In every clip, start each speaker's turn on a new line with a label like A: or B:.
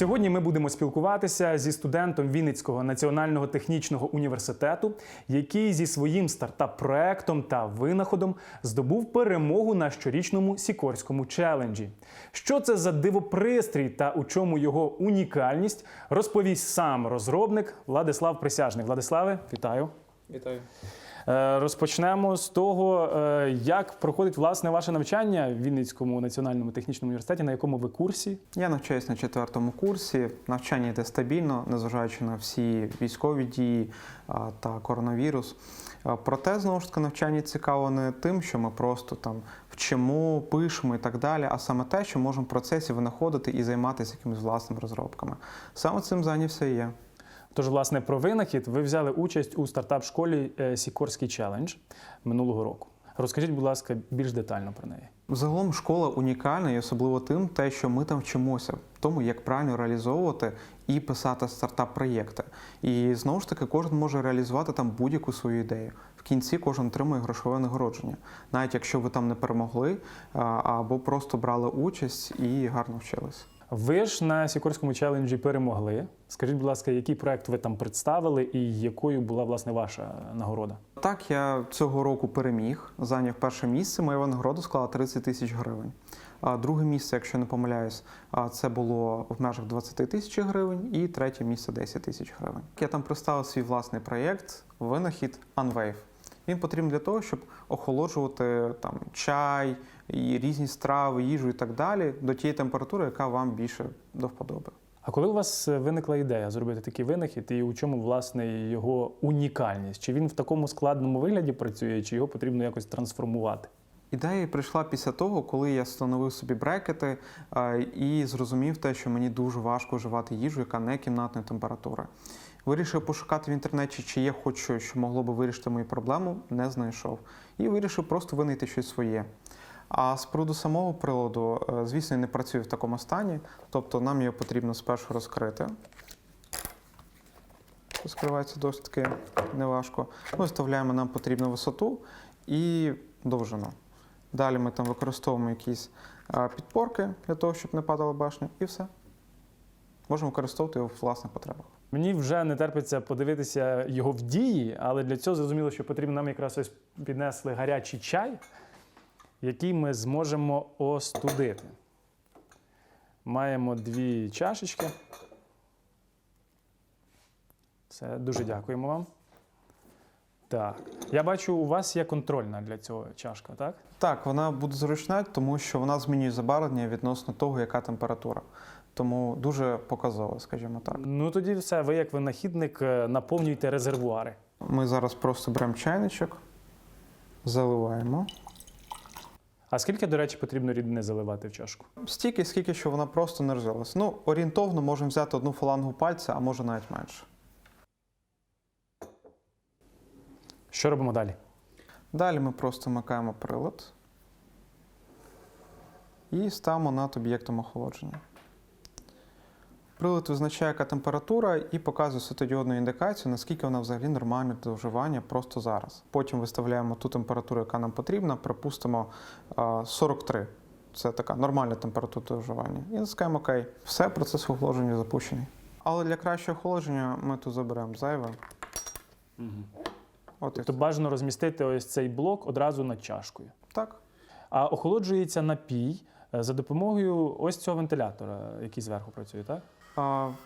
A: Сьогодні ми будемо спілкуватися зі студентом Вінницького національного технічного університету, який зі своїм стартап-проектом та винаходом здобув перемогу на щорічному Сікорському челенджі. Що це за дивопристрій та у чому його унікальність, розповість сам розробник Владислав Присяжний. Владиславе, вітаю.
B: Вітаю.
A: Е, Розпочнемо з того, е, як проходить власне ваше навчання в Вінницькому національному технічному університеті, на якому ви курсі.
B: Я навчаюсь на четвертому курсі. Навчання йде стабільно, незважаючи на всі військові дії та коронавірус. Проте, знову ж таки, навчання цікаво не тим, що ми просто там вчимо, пишемо і так далі, а саме те, що можемо в процесі винаходити і займатися якимись власними розробками. Саме цим зайнявся і я.
A: Тож, власне, про винахід ви взяли участь у стартап-школі е, Сікорський челендж минулого року. Розкажіть, будь ласка, більш детально про неї.
B: Загалом школа унікальна і особливо тим, те, що ми там вчимося, тому як правильно реалізовувати і писати стартап-проєкти. І знову ж таки, кожен може реалізувати там будь-яку свою ідею. В кінці кожен отримує грошове нагородження, навіть якщо ви там не перемогли або просто брали участь і гарно вчились.
A: Ви ж на Сікорському челенджі перемогли. Скажіть, будь ласка, який проект ви там представили і якою була власне ваша нагорода?
B: Так, я цього року переміг, зайняв перше місце. Моя нагорода склала 30 тисяч гривень. А друге місце, якщо не помиляюсь, це було в межах 20 тисяч гривень, і третє місце 10 тисяч гривень. Я там представив свій власний проєкт винахід Unwave. Він потрібен для того, щоб охолоджувати там чай і різні страви, їжу і так далі до тієї температури, яка вам більше до вподоби.
A: А коли у вас е, виникла ідея зробити такий винахід, і у чому власне його унікальність? Чи він в такому складному вигляді працює, чи його потрібно якось трансформувати?
B: Ідея прийшла після того, коли я встановив собі брекети а, і зрозумів те, що мені дуже важко вживати їжу, яка не кімнатної температури. Вирішив пошукати в інтернеті, чи є хоч щось, що могло би вирішити мою проблему, не знайшов. І вирішив просто винайти щось своє. А з приводу самого приладу, е, звісно, не працює в такому стані, тобто нам його потрібно спершу розкрити. Розкривається досить таки неважко. Ми вставляємо нам потрібну висоту і довжину. Далі ми там використовуємо якісь підпорки для того, щоб не падала башня, і все. Можемо використовувати його в власних потребах.
A: Мені вже не терпиться подивитися його в дії, але для цього зрозуміло, що потрібно нам якраз ось піднесли гарячий чай, який ми зможемо остудити. Маємо дві чашечки. Все, дуже дякуємо вам. Так. Я бачу, у вас є контрольна для цього чашка, так?
B: Так, вона буде зручна, тому що вона змінює забарвлення відносно того, яка температура. Тому дуже показово, скажімо так.
A: Ну тоді все, ви як винахідник е, наповнюєте резервуари.
B: Ми зараз просто беремо чайничок, заливаємо.
A: А скільки, до речі, потрібно рідини заливати в чашку?
B: Стільки, скільки що вона просто не розвилася. Ну, орієнтовно можемо взяти одну фалангу пальця, а може навіть менше.
A: Що робимо далі?
B: Далі ми просто вмикаємо прилад і ставимо над об'єктом охолодження. Прилад визначає, яка температура, і показує світодіодну індикацію, наскільки вона взагалі нормальна до вживання просто зараз. Потім виставляємо ту температуру, яка нам потрібна, припустимо 43. Це така нормальна температура до вживання. І натискаємо ОК. Все, процес охолодження запущений. Але для кращого охолодження ми тут заберемо зайве. От і
A: Тобто бажано розмістити ось цей блок одразу над чашкою.
B: так.
A: А охолоджується напій е, за допомогою ось цього вентилятора, який зверху працює, так?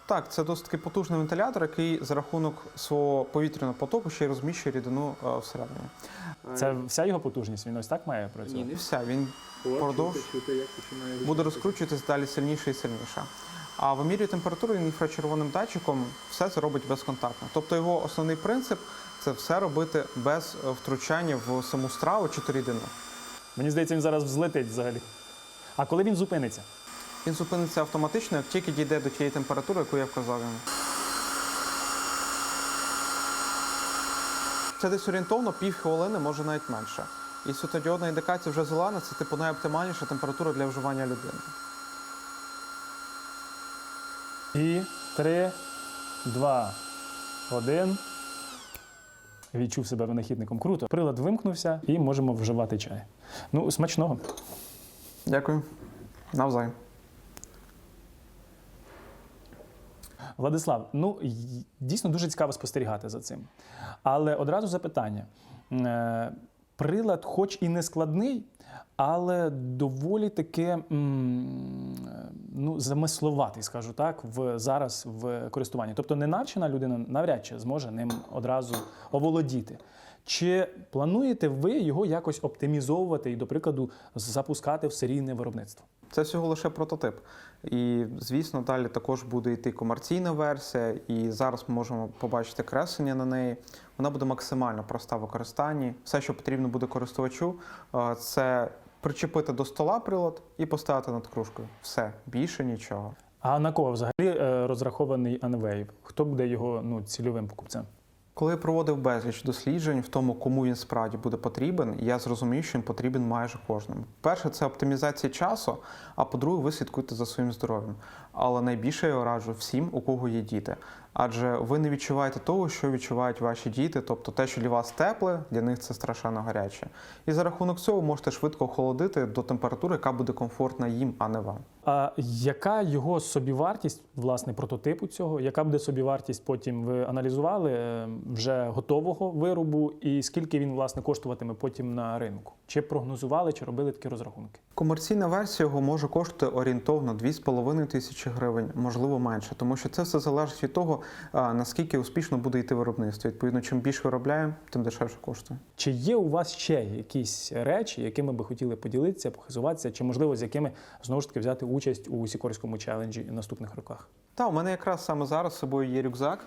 B: Так, це досить таки потужний вентилятор, який за рахунок свого повітряного потоку ще й розміщує рідину всередині.
A: Це вся його потужність. Він ось так має
B: Ні,
A: працювати.
B: не вся. Він продовж буде розкручуватись далі сильніше і сильніше. А вимірює температуру інфрачервоним датчиком все це робить безконтактно. Тобто його основний принцип це все робити без е, втручання в саму страву чи то рідину.
A: Мені здається, він зараз взлетить взагалі. А коли він зупиниться?
B: Він зупиниться автоматично, як тільки дійде до тієї температури, яку я вказав йому. Це десь орієнтовно пів хвилини, може навіть менше. І світодіодна індикація вже зелена, це типу найоптимальніша температура для вживання людини.
A: І три, два, один. Відчув себе винахідником. Круто. Прилад вимкнувся і можемо вживати чай. Ну, смачного.
B: Дякую. Навзаєм.
A: Владислав, ну дійсно дуже цікаво спостерігати за цим. Але одразу запитання: Е, прилад, хоч і не складний, але доволі таки е, ну, замисловатий, скажу так, в зараз в користуванні. Тобто не навчена людина навряд чи зможе ним одразу оволодіти. Чи плануєте ви його якось оптимізовувати і, до прикладу, запускати в серійне виробництво?
B: Це всього лише прототип. І, звісно, далі також буде йти комерційна версія, і зараз ми можемо побачити креслення на неї. Вона буде максимально проста в використанні. Все, що потрібно буде користувачу, е, це причепити до стола прилад і поставити над кружкою. Все, більше нічого.
A: А на кого взагалі е, розрахований Unwave? Хто буде його ну, цільовим покупцем?
B: Коли я проводив безліч досліджень в тому, кому він справді буде потрібен, я зрозумів, що він потрібен майже кожному. Перше, це оптимізація часу, а по-друге, ви слідкуйте за своїм здоров'ям. Але найбільше я раджу всім, у кого є діти. Адже ви не відчуваєте того, що відчувають ваші діти, тобто те, що для вас тепле, для них це страшенно гаряче. І за рахунок цього можете швидко охолодити до температури, яка буде комфортна їм, а не вам.
A: А яка його собівартість, власне, прототипу цього? Яка буде собівартість? Потім ви аналізували е, вже готового виробу, і скільки він власне коштуватиме потім на ринку? Чи прогнозували, чи робили такі розрахунки?
B: Комерційна версія його може коштувати орієнтовно 2,5 тисячі гривень, можливо менше, тому що це все залежить від того, наскільки успішно буде йти виробництво. Відповідно, чим більше виробляємо, тим дешевше коштує.
A: Чи є у вас ще якісь речі, якими би хотіли поділитися, похизуватися, чи можливо з якими знову ж таки взяти участь у Сікорському челенджі в наступних роках?
B: Та у мене якраз саме зараз з собою є рюкзак.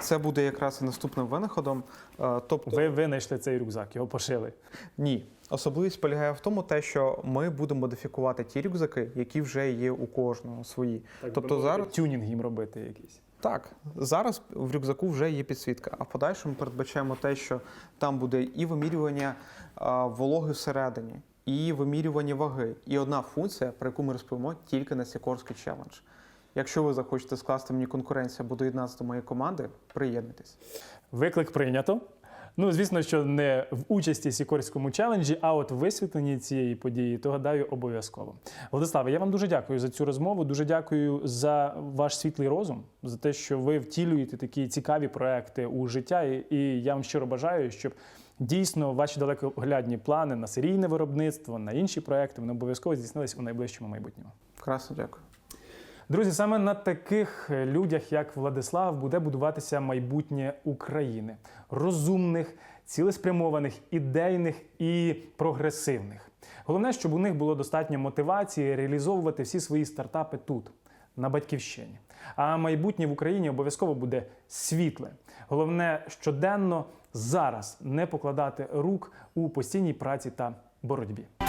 B: Це буде якраз і наступним винаходом. Е, Тобто,
A: Ви винайшли цей рюкзак, його пошили.
B: ні. Особливість полягає в тому, те, що ми будемо модифікувати ті рюкзаки, які вже є у кожного свої. тобто зараз
A: тюнінг їм робити якийсь.
B: Так, зараз в рюкзаку вже є підсвітка, а в подальшому передбачаємо те, що там буде і вимірювання а, вологи всередині, і вимірювання ваги, і одна функція, про яку ми розповімо тільки на Сікорський челендж. Якщо ви захочете скласти мені конкуренцію або доєднатися до моєї команди, приєднуйтесь.
A: Виклик прийнято. Ну, звісно, що не в участі Сікорському челенджі, а от в висвітленні цієї події, то гадаю, обов'язково. Владиславе, я вам дуже дякую за цю розмову. Дуже дякую за ваш світлий розум, за те, що ви втілюєте такі цікаві проекти у життя. І- я вам щиро бажаю, щоб дійсно ваші далекоглядні плани на серійне виробництво, на інші проекти, вони обов'язково здійснились у найближчому майбутньому.
B: Красно дякую.
A: Друзі, саме на таких людях, як Владислав, буде будуватися майбутнє України розумних, цілеспрямованих, ідейних і прогресивних. Головне, щоб у них було достатньо мотивації реалізовувати всі свої стартапи тут, на батьківщині. А майбутнє в Україні обов'язково буде світле. Головне щоденно зараз не покладати рук у постійній праці та боротьбі.